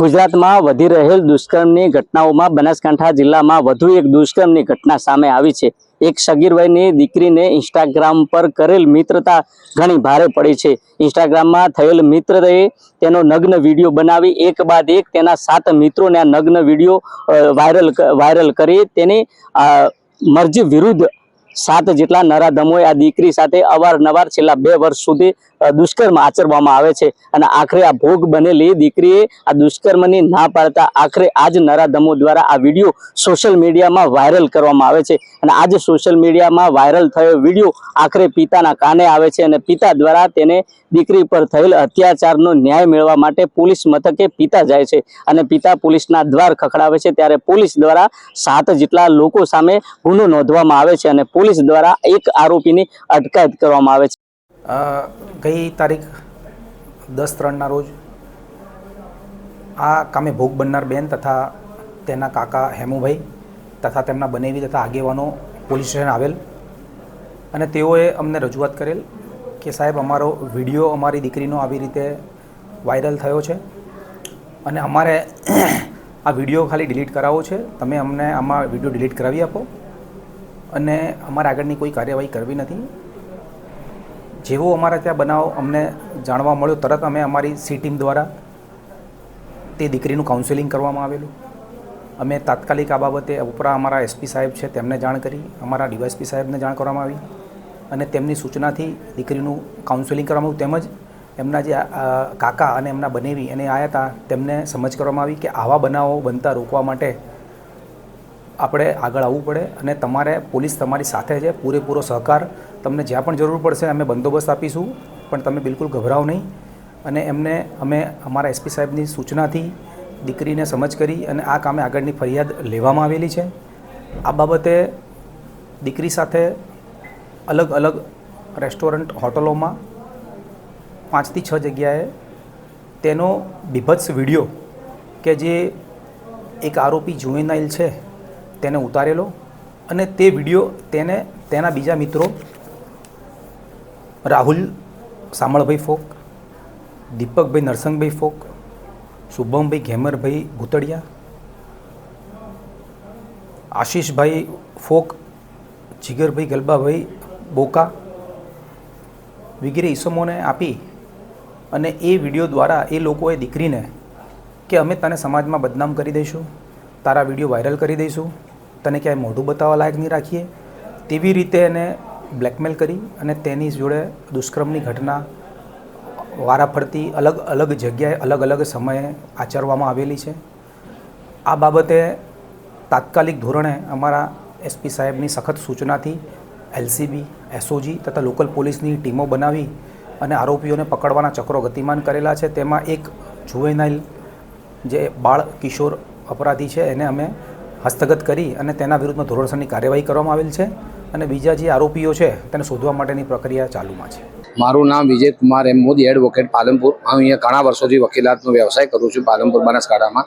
ગુજરાતમાં વધી રહેલ દુષ્કર્મની ઘટનાઓમાં બનાસકાંઠા જિલ્લામાં વધુ એક દુષ્કર્મની ઘટના સામે આવી છે. એક સગીર વયની દીકરીને ઇન્સ્ટાગ્રામ પર કરેલ મિત્રતા ઘણી ભારે પડી છે. ઇન્સ્ટાગ્રામમાં થયેલ મિત્રએ તેનો નગ્ન વીડિયો બનાવી, એક બાદ એક તેના સાત મિત્રોને આ નગ્ન વીડિયો વાયરલ વાયરલ કરી. તેની મરજી વિરુદ્ધ સાત જેટલા નરાધમોએ આ દીકરી સાથે અવારનવાર છેલ્લા બે વર્ષ સુધી દુષ્કર્મ આચરવામાં આવે છે. અને આખરે આ ભોગ બનેલી દીકરીએ આ દુષ્કર્મની ના પાડતા આખરે આજ નરાધમો દ્વારા આ વીડિયો સોશિયલ મીડિયામાં વાયરલ કરવામાં આવે છે. અને આજ સોશિયલ મીડિયામાં વાયરલ થયો વીડિયો આખરે પિતાના કાને આવે છે અને પિતા દ્વારા તેને દીકરી પર થયેલ અત્યાચારનો ન્યાય મેળવવા માટે પોલીસ મથકે પિતા જાય છે. અને પિતા પોલીસના દ્વાર ખખડાવે છે. ત્યારે પોલીસ દ્વારા સાત જેટલા લોકો સામે ગુનો નોંધવામાં આવે છે અને પોલીસ દ્વારા એક આરોપીની અટકાયત કરવામાં આવે છે. ગઈ તારીખ દસ ત્રણના રોજ આ કામે ભોગ બનનાર બેન તથા તેના કાકા હેમુભાઈ તથા તેમના બનેવી તથા આગેવાનો પોલીસ સ્ટેશન આવેલ અને તેઓએ અમને રજૂઆત કરેલ કે સાહેબ, અમારો વીડિયો અમારી દીકરીનો આવી રીતે વાયરલ થયો છે અને અમારે આ વીડિયો ખાલી ડિલીટ કરાવવો છે. તમે અમને આમાં વીડિયો ડિલીટ કરાવી આપો. અને અમારે આગળની કોઈ કાર્યવાહી કરવી નથી. જેવો અમારા ત્યાં બનાવ અમને જાણવા મળ્યો, તરત અમે અમારી સી ટીમ દ્વારા તે દીકરીનું કાઉન્સેલિંગ કરવામાં આવેલું. અમે તાત્કાલિક આ બાબતે ઉપરા અમારા એસપી સાહેબ છે, તેમને જાણ કરી, અમારા ડીવાયસપી સાહેબને જાણ કરવામાં આવી અને તેમની સૂચનાથી દીકરીનું કાઉન્સેલિંગ કરવામાં આવ્યું. તેમજ એમના જે કાકા અને એમના બનેવી એને આવ્યા હતા તેમને સમજ કરવામાં આવી કે આવા બનાવો બનતા રોકવા માટે આપણે આગળ આવવું પડે અને તમારે પોલીસ તમારી સાથે છે, પૂરેપૂરો સહકાર. તમને જ્યાં પણ જરૂર પડશે અમે બંદોબસ્ત આપીશું, પણ તમે બિલકુલ ગભરાઓ નહીં. અને એમને અમે અમારા એસપી સાહેબની સૂચનાથી દીકરીને સમજ કરી અને આ કામે આગળની ફરિયાદ લેવામાં આવેલી છે. આ બાબતે દીકરી સાથે અલગ અલગ રેસ્ટોરન્ટ હોટલોમાં પાંચથી છ જગ્યાએ તેનો બીભત્સ વીડિયો કે જે એક આરોપી જુએનાઇલ છે તેને ઉતારેલો અને તે વીડિયો તેને તેના બીજા મિત્રો રાહુલ સામળભાઈ ફોક, દીપકભાઈ નરસંગભાઈ ફોક, શુભમભાઈ ઘેમરભાઈ ભૂતડિયા, આશીષભાઈ ફોક, જીગરભાઈ ગલબાભાઈ બોકા વગેરે ઈસમોને આપી અને એ વીડિયો દ્વારા એ લોકોએ દીકરીને કે અમે તને સમાજમાં બદનામ કરી દઈશું, તારા વીડિયો વાયરલ કરી દઈશું તને ક્યાંય મોઢું બતાવવા લાયક નહીં રાખીએ? તેવી રીતે એને બ્લેકમેલ કરી અને તેની જોડે દુષ્કર્મની ઘટના વારાફરતી અલગ અલગ જગ્યાએ અલગ અલગ સમયે આચરવામાં આવેલી છે. આ બાબતે તાત્કાલિક ધોરણે અમારા એસપી સાહેબની સખત સૂચનાથી એલસીબી એસઓજી તથા લોકલ પોલીસની ટીમો બનાવી અને આરોપીઓને પકડવાના ચક્રો ગતિમાન કરેલા છે. તેમાં એક જુવેનાઇલ જે બાળ કિશોર અપરાધી છે, એને અમે હસ્તગત કરી અને તેના વિરુદ્ધમાં ધોરણસરની કાર્યવાહી કરવામાં આવેલ છે અને બીજા જે આરોપીઓ છે તેને શોધવા માટેની પ્રક્રિયા ચાલુમાં છે. મારું નામ વિજય કુમાર એમ મોદી એડવોકેટ પાલનપુર. હું અહીંયા ઘણા વર્ષોથી વકીલાતનો વ્યવસાય કરું છું પાલનપુર બનાસકાંઠામાં.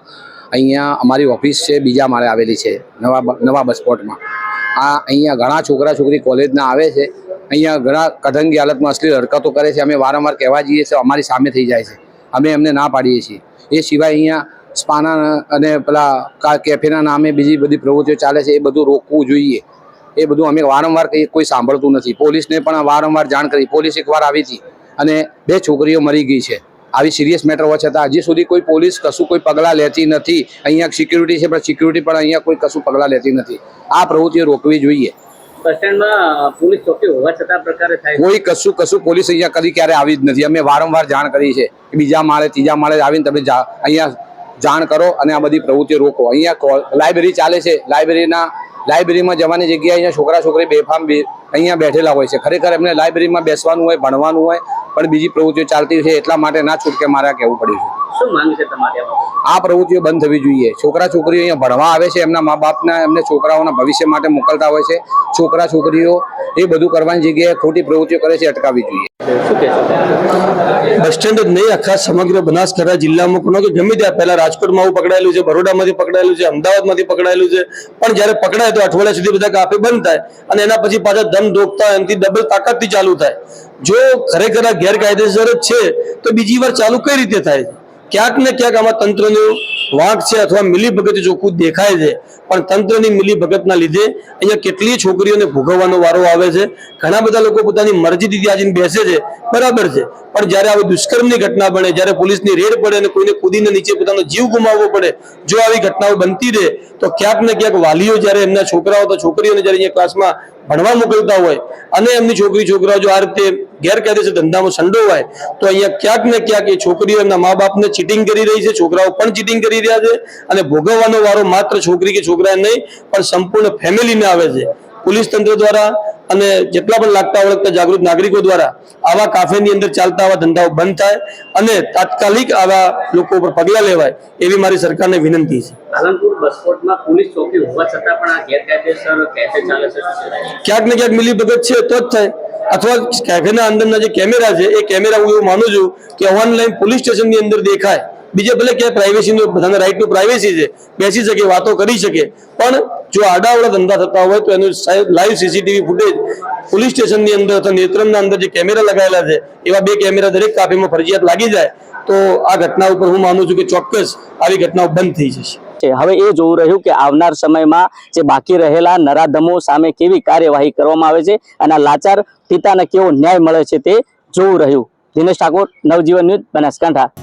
અહીંયા અમારી ઓફિસ છે, બીજા માળે આવેલી છે, નવા નવા બસપોર્ટમાં આ અહીંયા ઘણા છોકરા છોકરી કોલેજના આવે છે. અહીંયા ઘણા કઢંગી હાલતમાં અશ્લીલ હરકતો કરે છે. અમે વારંવાર કહેવા જઈએ છીએ, અમારી સામે થઈ જાય છે. અમે એમને ના પાડીએ છીએ. એ સિવાય અહીંયા સ્પાના અને પેલા કા કેફેના નામે બીજી બધી પ્રવૃત્તિઓ ચાલે છે એ બધું રોકવું જોઈએ. એ બધું અમે વારંવાર કહીએ કોઈ સાંભળતું નથી. પોલીસને પણ વારંવાર જાણ કરી. પોલીસ એકવાર આવી હતી અને બે છોકરીઓ મરી ગઈ છે. આવી સિરિયસ મેટર હોવા છતાં હજી સુધી કોઈ પોલીસ કશું કોઈ પગલાં લેતી નથી. અહીંયા સિક્યુરિટી છે પણ સિક્યુરિટી પણ અહીંયા કોઈ કશું પગલાં લેતી નથી. આ પ્રવૃત્તિઓ રોકવી જોઈએ. બસ સ્ટેન્ડમાં પોલીસ ચોકી હોવા છતાં પ્રકારે થાય કોઈ કશું કશું પોલીસ અહીંયા કદી ક્યારે આવી જ નથી. અમે વારંવાર જાણ કરી છે બીજા માળે ત્રીજા માળે આવીને તમે અહીંયા જાણ કરો અને આ બધી પ્રવૃત્તિઓ રોકો. અહીંયા લાઇબ્રેરી ચાલે છે. લાઇબ્રેરીના લાઇબ્રેરીમાં જવાની જગ્યાએ અહીંયા છોકરા છોકરી બેફામ અહીંયા બેઠેલા હોય છે. ખરેખર એમને લાઇબ્રેરીમાં બેસવાનું હોય ભણવાનું હોય પણ બીજી પ્રવૃત્તિઓ ચાલતી છે એટલા માટે ના છૂટકે મારે કહેવું પડ્યું છે. શું માંગ છે તમારી આ પ્રવૃત્તિઓ બંધ થવી જોઈએ. છોકરા છોકરીઓ અહીંયા ભણવા આવે છે એમના મા બાપના એમને છોકરાઓના ભવિષ્ય માટે મોકલતા હોય છે. છોકરા છોકરીઓ એ બધું કરવાની જગ્યાએ ખોટી પ્રવૃત્તિઓ કરે છે અટકાવવી જોઈએ. બસ સ્ટેન્ડ જ નહીં આખા સમગ્ર બનાસકાંઠા જિલ્લામાં કોનો કે ગમે ત્યાં પહેલા રાજકોટમાં આવું પકડાયેલું છે બરોડામાંથી પકડાયેલું છે અમદાવાદમાંથી પકડાયેલું છે. પણ જ્યારે પકડાય તો અઠવાડિયા સુધી બધા કાપે બંધ થાય અને એના પછી પાછા ધમ ધોકતા, એમથી ડબલ તાકાતથી ચાલુ થાય. જો ખરેખર આ ગેરકાયદેસર જ છે, તો બીજી વાર ચાલુ કઈ રીતે થાય? ક્યાંક ને ક્યાંક આમાં તંત્રનો વાંક છે અથવા મિલીભગત ચોખ્ખું દેખાય છે, પણ તંત્રની મિલીભગતના લીધે અહીંયા કેટલી છોકરીઓને ભોગવવાનો વારો આવે છે. ઘણા બધા લોકો પોતાની મરજીથી ત્યાં બેસે છે, બરાબર છે. પણ જ્યારે આવી દુષ્કર્મની ઘટના બને, જ્યારે પોલીસની રેડ પડે અને કોઈને કૂદીને નીચે પોતાનો જીવ ગુમાવવો પડે, જો આવી ઘટનાઓ બનતી રહે, તો ક્યાંક ને ક્યાંક વાલીઓ જ્યારે એમના છોકરાઓ તો છોકરીઓને જ્યારે અહીંયા ક્લાસમાં ભણવા મોકલતા હોય અને એમની છોકરી છોકરાઓ જો આ રીતે ગેરકાયદેસર ધંધામાં સંડોવાય તો અહીંયા ક્યાંક ને ક્યાંક એ છોકરીઓ એમના મા બાપને ચીટિંગ કરી રહી છે, છોકરાઓ પણ ચીટિંગ કરી રહ્યા છે અને ભોગવવાનો વારો માત્ર છોકરી કે છોકરાએ નહીં, પણ સંપૂર્ણ ફેમિલીને આવે છે. પોલીસ તંત્ર દ્વારા અને જેટલા પણ લાગતા ઓળખતા જાગૃત નાગરિકો દ્વારા આવા કાફેની અંદર ચાલતા આવા ધંધાઓ બંધ થાય અને તાત્કાલિક આવા લોકો ઉપર પગલાં લેવાય એવી મારી સરકારને વિનંતી છે. પાલનપુર બસપોર્ટમાં પોલીસ ચોકી હોવા છતાં પણ આ ગેરકાયદેસર કેફે ચાલે છે ક્યાંક ને ક્યાંક મિલીભગત છે તો જ થાય. અથવા કેફેના અંદરના જે કેમેરા છે એ કેમેરા હું એવું માનું છું કે ઓનલાઈન પોલીસ સ્ટેશનની અંદર દેખાય. બીજે ભલે ક્યાંય પ્રાઇવેસીનું બધાને રાઈટ ટુ પ્રાઇવેસી છે, બેસી શકે, વાતો કરી શકે. પણ જો આડાવડા ધંધા થતા હોય તો એનું લાઈવ સીસીટીવી ફૂટેજ પોલીસ સ્ટેશનની અંદર અથવા નેત્રમના અંદર જે કેમેરા લગાવેલા છે, એવા બે કેમેરા દરેક કાફીમાં ફરજિયાત લાગી જાય, તો આ ઘટના ઉપર હું માનું છું કે ચોક્કસ આવી ઘટનાઓ બંધ થઈ જશે. હવે એ જોવું રહ્યું કે આવનાર સમયમાં જે બાકી રહેલા નરાધમો સામે કેવી કાર્યવાહી કરવામાં આવે છે અને લાચાર પિતાને કેવો ન્યાય મળે છે તે જોવું રહ્યું. દિનેશ ઠાકોર, નવજીવન ન્યૂઝ બનાસકાંઠા.